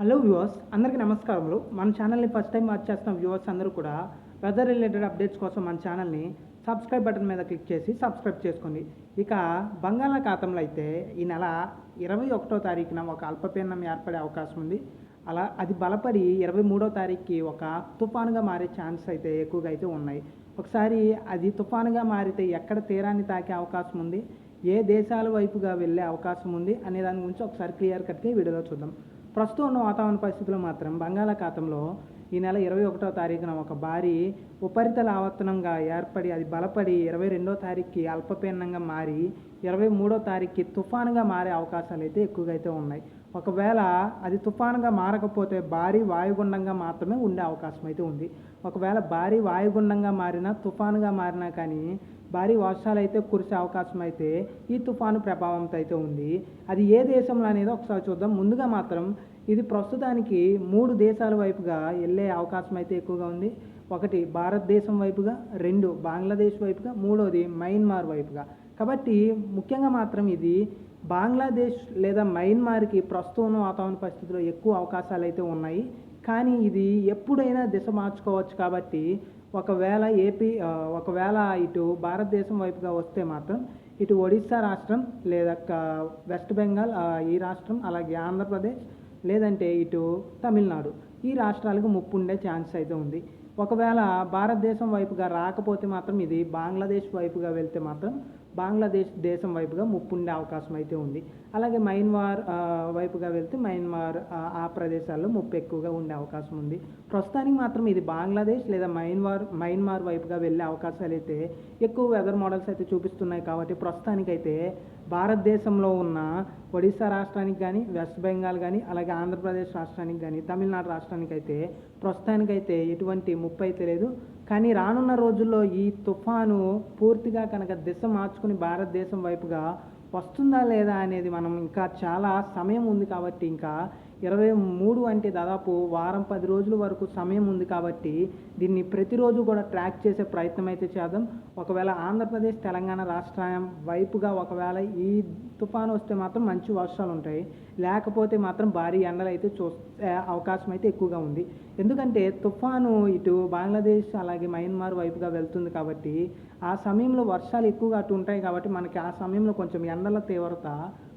Hello viewers అందరికీ నమస్కారములు. మన ఛానల్ని ఫస్ట్ టైం వాచ్ చేస్తున్న వ్యూవర్స్ అందరూ కూడా వెదర్ రిలేటెడ్ అప్డేట్స్ కోసం మన ఛానల్ని సబ్స్క్రైబ్ బటన్ మీద క్లిక్ చేసి సబ్స్క్రైబ్ చేసుకోండి. ఇక బంగాళాఖాతంలో అయితే ఈ నెల ఇరవై ఒకటో తారీఖున ఒక అల్పపీడనం ఏర్పడే అవకాశం ఉంది. అలా అది బలపడి ఇరవై మూడో తారీఖుకి ఒక తుఫానుగా మారే ఛాన్స్ అయితే ఎక్కువగా అయితే ఉన్నాయి. ఒకసారి అది తుఫానుగా మారితే ఎక్కడ తీరాన్ని తాకే అవకాశం ఉంది? ఏ దేశాల వైపుగా వెళ్ళే అవకాశం ఉంది? అనే దాని గురించి ఒకసారి క్లియర్ కట్గా ఈ వీడియోలో చూద్దాం. ప్రస్తుతం ఉన్న వాతావరణ పరిస్థితుల్లో మాత్రం బంగాళాఖాతంలో ఈ నెల ఇరవై ఒకటో తారీఖున ఒక భారీ ఉపరితల ఆవర్తనంగా ఏర్పడి అది బలపడి ఇరవై రెండో తారీఖుకి అల్పపీడనంగా మారి ఇరవై మూడో తారీఖుకి తుఫానుగా మారే అవకాశాలు అయితే ఎక్కువగా అయితే ఉన్నాయి. ఒకవేళ అది తుఫానుగా మారకపోతే భారీ వాయుగుండంగా మాత్రమే ఉండే అవకాశం అయితే ఉంది. ఒకవేళ భారీ వాయుగుండంగా మారినా తుఫానుగా మారినా కానీ భారీ వర్షాలు అయితే కురిసే అవకాశం అయితే ఈ తుఫాను ప్రభావంతో అయితే ఉంది. అది ఏ దేశంలో అనేది ఒకసారి చూద్దాం. ముందుగా మాత్రం ఇది ప్రస్తుతానికి మూడు దేశాల వైపుగా వెళ్ళే అవకాశం అయితే ఎక్కువగా ఉంది. ఒకటి భారతదేశం వైపుగా రెండు బంగ్లాదేశ్ వైపుగా మూడోది మయన్మార్ వైపుగా. కాబట్టి ముఖ్యంగా మాత్రం ఇది బంగ్లాదేశ్ లేదా మయన్మార్కి ప్రస్తుతం ఉన్న వాతావరణ పరిస్థితుల్లో ఎక్కువ అవకాశాలు అయితే ఉన్నాయి. కానీ ఇది ఎప్పుడైనా దిశ మార్చుకోవచ్చు కాబట్టి ఒకవేళ ఏపీ ఒకవేళ ఇటు భారతదేశం వైపుగా వస్తే మాత్రం ఇటు ఒడిస్సా రాష్ట్రం లేదా వెస్ట్ బెంగాల్ ఈ రాష్ట్రం అలాగే ఆంధ్రప్రదేశ్ లేదంటే ఇటు తమిళనాడు ఈ రాష్ట్రాలకు ముప్పు ఉండే ఛాన్స్ అయితే ఉంది. ఒకవేళ భారతదేశం వైపుగా రాకపోతే మాత్రం ఇది బంగ్లాదేశ్ వైపుగా వెళ్తే మాత్రం బంగ్లాదేశ్ దేశం వైపుగా ముప్పు ఉండే అవకాశం అయితే ఉంది. అలాగే మయన్మార్ వైపుగా వెళ్తే మయన్మార్ ఆ, ఆ ప్రదేశాల్లో ముప్పు ఎక్కువగా ఉండే అవకాశం ఉంది. ప్రస్తుతానికి మాత్రం ఇది బంగ్లాదేశ్ లేదా మయన్మార్ మయన్మార్ వైపుగా వెళ్ళే అవకాశాలు అయితే ఎక్కువ వెదర్ మోడల్స్ అయితే చూపిస్తున్నాయి కాబట్టి ప్రస్తుతానికైతే భారతదేశంలో ఉన్న ఒడిశా రాష్ట్రానికి కానీ వెస్ట్ బెంగాల్ కానీ అలాగే ఆంధ్రప్రదేశ్ రాష్ట్రానికి కానీ తమిళనాడు రాష్ట్రానికి అయితే ప్రస్తుతానికైతే ఎటువంటి ముప్పు అయితే లేదు. కానీ రానున్న రోజుల్లో ఈ తుఫాను పూర్తిగా కనుక దిశ మార్చుకుని భారతదేశం వైపుగా వస్తుందా లేదా అనేది మనం ఇంకా చాలా సమయం ఉంది కాబట్టి ఇంకా ఇరవై మూడు అంటే దాదాపు వారం పది రోజుల వరకు సమయం ఉంది కాబట్టి దీన్ని ప్రతిరోజు కూడా ట్రాక్ చేసే ప్రయత్నం అయితే చేద్దాం. ఒకవేళ ఆంధ్రప్రదేశ్ తెలంగాణ రాష్ట్రం వైపుగా ఒకవేళ ఈ తుఫాను వస్తే మాత్రం మంచి వర్షాలు ఉంటాయి. లేకపోతే మాత్రం భారీ ఎండలు అయితే చూస్తే అవకాశం అయితే ఎక్కువగా ఉంది. ఎందుకంటే తుఫాను ఇటు బంగ్లాదేశ్ అలాగే మయన్మార్ వైపుగా వెళ్తుంది కాబట్టి ఆ సమయంలో వర్షాలు ఎక్కువగా అటు ఉంటాయి కాబట్టి మనకి ఆ సమయంలో కొంచెం ఎండల తీవ్రత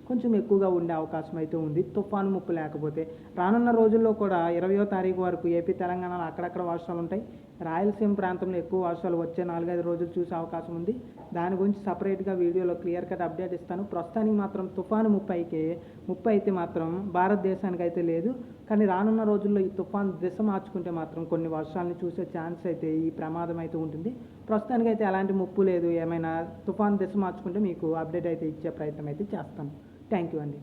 కొంచెం ఎక్కువగా ఉండే అవకాశం అయితే ఉంది. తుఫాను ముప్పు లేకపోతే. రానున్న రోజుల్లో కూడా ఇరవయో తారీఖు వరకు ఏపీ తెలంగాణలో అక్కడక్కడ వర్షాలు ఉంటాయి. రాయలసీమ ప్రాంతంలో ఎక్కువ వర్షాలు వచ్చే నాలుగైదు రోజులు చూసే అవకాశం ఉంది. దాని గురించి సపరేట్గా వీడియోలో క్లియర్ కట్ అప్డేట్ ఇస్తాను. ప్రస్తుతానికి మాత్రం తుఫాను ముప్పైకి ముప్పై అయితే మాత్రం భారతదేశానికి అయితే లేదు. కానీ రానున్న రోజుల్లో ఈ తుఫాన్ దిశ మార్చుకుంటే మాత్రం కొన్ని వర్షాలను చూసే ఛాన్స్ అయితే ఈ ప్రమాదం అయితే ఉంటుంది. ప్రస్తుతానికి అయితే ఎలాంటి ముప్పు లేదు. ఏమైనా తుఫాన్ దిశ మార్చుకుంటే మీకు అప్డేట్ అయితే ఇచ్చే ప్రయత్నం అయితే చేస్తాను థ్యాంక్ యూ అండి